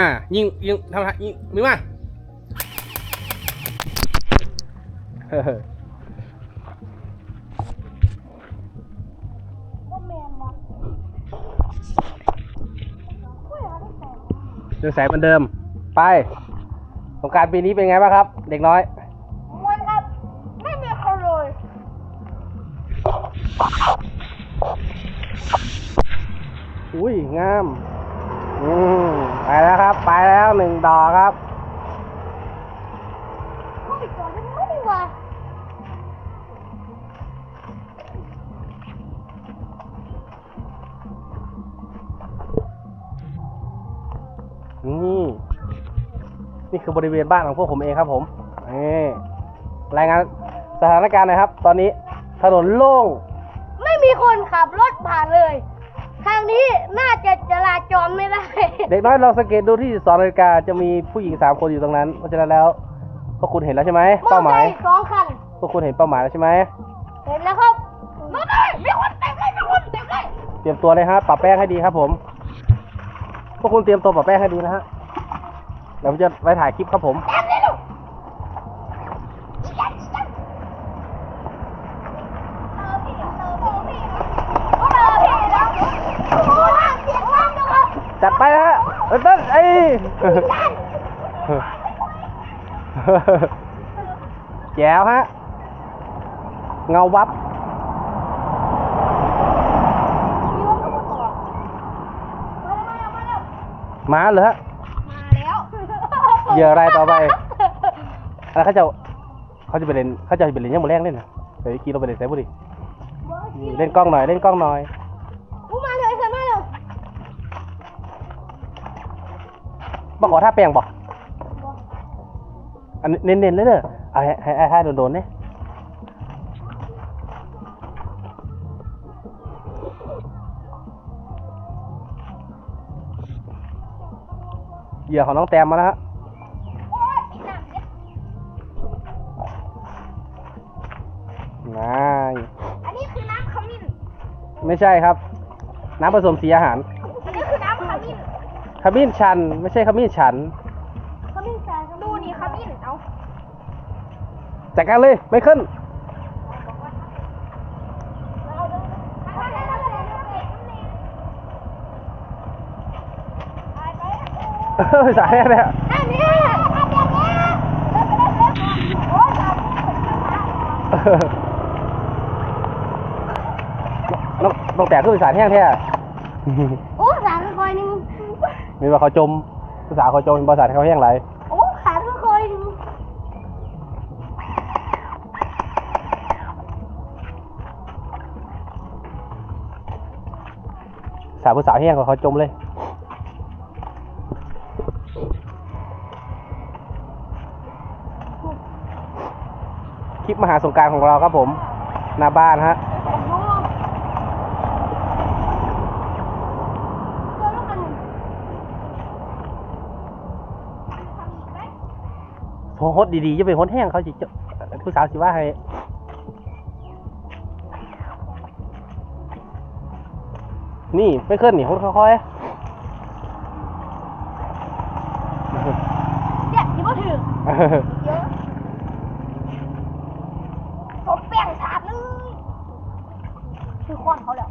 อ่ายิงยิงทำท่ายิงมือมาเฮ้อก็แมนมาอุ้ยอะไรแต่เรื่องสายเหมือนเดิม ไปสงกรารปีนี้เป็นไงบ้างครับ เด็กน้อยมวนครับ ไม่มีคนเลยอุ้ย งาม อืมไปแล้วครับ ไปแล้วหนึ่งดอกครับก็อีกตัวนึงไม่ได้ว่านี่นี่คือบริเวณบ้านของพวกผมเองครับผมนี่รายงานสถานการณ์หนะครับ ตอนนี้ถนนโล่ง ไม่มีคนขับรถผ่านเลย ทางนี้น่าจะจราจรไม่ได้ เด็กน้อยลองสังเกตดูที่สองนาฬิกาจะมีผู้หญิงสามคนอยู่ตรงนั้น เพราะฉะนั้นแล้วพวกคุณเห็นแล้วใช่ไหมมอเป้าหมายไซค์สองคัน พวกคุณเห็นเป้าหมายแล้วใช่ไหมเห็นแล้วครับนู่นเลยมีคนเต็มเลยมีคนเต็มเลยเตรียมตัวเลยฮะปรับแป้งให้ดีครับผม พวกคุณเตรียมตัวปรับแป้งให้ดีนะฮะเดี๋ยวผมจะไปถ่ายคลิปครับผม เต็มเลยลูกเออพี่เออพี่เออพี่แล้วโอ้โหน่าเสียงมากเลยครับ จัด ไปนะฮะเอ้ยเต้นไอ้แจ๋วฮะ เงาวับมีรถกับรถต่อมาแล้วมาแล้วมาเหรอฮะ มาแล้วเหยื่อรายต่อไป แล้วเขาจะเขาจะไปเล่นเขาจะไปเล่นยังโมแรงเล่นนะเดี๋ยวกี้เราไปเล่นไซบุรีเล่นกล้องหน่อย เล่นกล้องหน่อย บอกขอท่าแปลงบอกอันเน้นๆเลยเด้อเอาให้ให้ให้ให้โดนๆเนี่ยเหยื่อของน้องแตมมาแล้วฮะโอ้ยอีกหนักเนี่ยนาย อันนี้คือน้ำขมิ้น ไม่ใช่ครับ น้ำผสมสีอาหาร อันนี้คือน้ำขมิ้น ขมิ้นชัน ไม่ใช่ขมิ้นฉัน ขมิ้นแสนดูนี่ขมิ้นเอาจัดการเลยไม่ขึ้นเอาเลยเอาเลยเอาเลยเอาเลยเอาเลยสายเนี่ยอันนี้อันนี้โอ้ยน้องน้องแต่คือสารแห้งแท้โอ้สารคอยนึง มีว่าเขาจม ภาษาเขาจมภาษาเขาแห้งไหลโอ้ขาทุกคนนึงภาษาภาษาแห้งของเขาจมเลยคลิปมหาสงกรารของเราครับผมหน้าบ้านฮะ หดดีๆจะไปหดแห้งเขาจิผู้สาวสิว่าให้นี่ไม่เคลื่อนหนีหดค่อยๆเนี่ยที่บ่ถึงเอะผมแป้งสาบเลยคือค้อนเขาแล้ว